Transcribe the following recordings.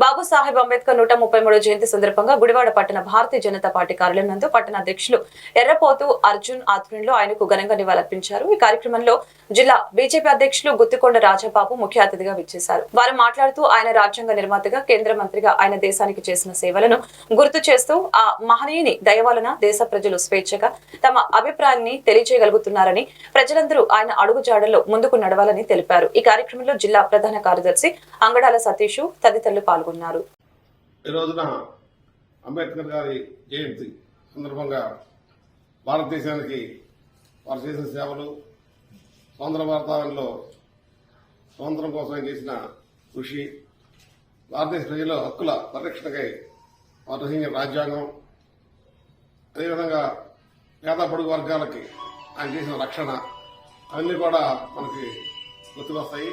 బాబుసాహెబ్ అంబేద్కర్ నూట ముప్పై మూడో జయంతి సందర్భంగా గుడివాడ పట్టణ భారతీయ జనతా పార్టీ కార్యాలయం నందు పట్టణ అధ్యక్షులు ఎర్రపోతు అర్జున్ ఆధ్వర్యంలో ఆయనకు ఘనంగా నివాళులర్పించారు. ఈ కార్యక్రమంలో జిల్లా బీజేపీ అధ్యక్షులు గుత్తికొండ రాజబాబు ముఖ్య అతిథిగా విచ్చేశారు. వారు మాట్లాడుతూ ఆయన రాజ్యాంగ నిర్మాతగా కేంద్ర మంత్రిగా ఆయన దేశానికి చేసిన సేవలను గుర్తు చేస్తూ ఆ మహనీయుని దయవలన దేశ ప్రజలు స్వేచ్ఛగా తమ అభిప్రాయాన్ని తెలియజేయగలుగుతున్నారని ప్రజలందరూ ఆయన అడుగుజాడల్లో ముందుకు నడవాలని తెలిపారు. ఈ కార్యక్రమంలో జిల్లా ప్రధాన కార్యదర్శి అంగడాల సతీష్ తదితరులు పాల్గొన్నారు. ఈ రోజున అంబేద్కర్ గారి జయంతి సందర్భంగా భారతదేశానికి వారు చేసిన సేవలు స్వతంత్ర వాతావరణంలో స్వతంత్రం కోసం ఆయన చేసిన కృషి భారతదేశ ప్రజల హక్కుల పరిరక్షణకై వారు రాజ్యాంగం అదేవిధంగా పేద పొడుగు వర్గాలకి ఆయన చేసిన రక్షణ అవన్నీ కూడా మనకి గుర్తుకొస్తాయి.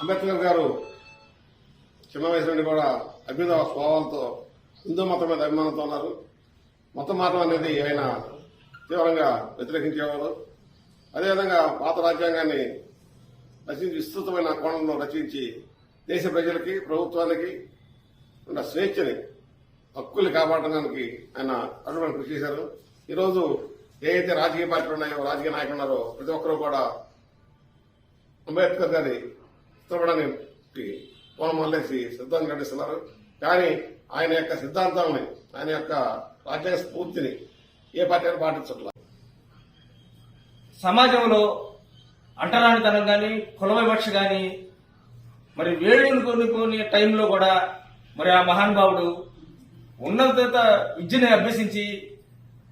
అంబేద్కర్ గారు చిన్న వయసు నుండి కూడా అభ్యుదయ స్వభావంతో హిందూ మతం మీద అభిమానంతో ఉన్నారు. మతం మార్గం అనేది ఆయన తీవ్రంగా వ్యతిరేకించేవారు. అదేవిధంగా పాత రాజ్యాంగాన్ని రచించి విస్తృతమైన కోణంలో రచించి దేశ ప్రజలకి ప్రభుత్వానికి ఉన్న స్వేచ్ఛని హక్కుల్ని కాపాడడానికి ఆయన అటువంటి కృషి చేశారు. ఈరోజు ఏ అయితే రాజకీయ పార్టీలు ఉన్నాయో రాజకీయ నాయకులు ఉన్నారో ప్రతి ఒక్కరూ కూడా అంబేద్కర్ గారి చిత్రపడానికి పూలం వల్లేసి సిద్ధాంతం ఖండిస్తున్నారు కానీ ఆయన యొక్క సిద్ధాంతాలని ఆయన యొక్క రాజ్యాంగ స్ఫూర్తిని ఏ పార్టీ పాటించట్లేదు సమాజంలో అంటరానితనం కానీ కుల వివక్ష కానీ మరి వేడుని కొనుక్కునే టైంలో కూడా మరి ఆ మహానుభావుడు ఉన్నత విద్యని అభ్యసించి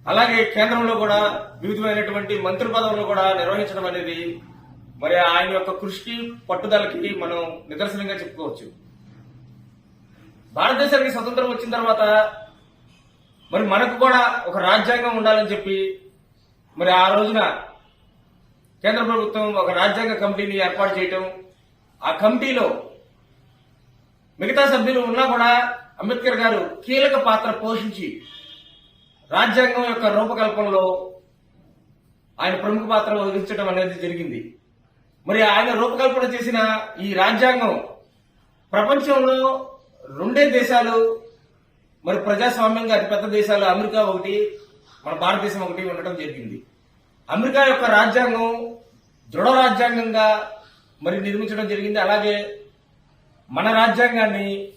అలాగే కేంద్రంలో కూడా వివిధమైనటువంటి మంత్రి పదవులు కూడా నిర్వహించడం అనేది మరి ఆయన యొక్క కృషికి పట్టుదలకి మనం నిదర్శనంగా చెప్పుకోవచ్చు. భారతదేశానికి స్వతంత్రం వచ్చిన తర్వాత మరి మనకు కూడా ఒక రాజ్యాంగం ఉండాలని చెప్పి మరి ఆ రోజున కేంద్ర ప్రభుత్వం ఒక రాజ్యాంగ కమిటీని ఏర్పాటు చేయటం ఆ కమిటీలో మిగతా సభ్యులు ఉన్నా కూడా అంబేద్కర్ గారు కీలక పాత్ర పోషించి రాజ్యాంగం యొక్క రూపకల్పనలో ఆయన ప్రముఖ పాత్ర వహించడం అనేది జరిగింది. మరి ఆయన రూపకల్పన చేసిన ఈ రాజ్యాంగం ప్రపంచంలో రెండే దేశాలు మరి ప్రజాస్వామ్యంగా అతిపెద్ద దేశాలు అమెరికా ఒకటి మన భారతదేశం ఒకటి ఉండటం జరిగింది. అమెరికా యొక్క రాజ్యాంగం దృఢ రాజ్యాంగంగా మరి నిర్మించడం జరిగింది. అలాగే మన రాజ్యాంగాన్ని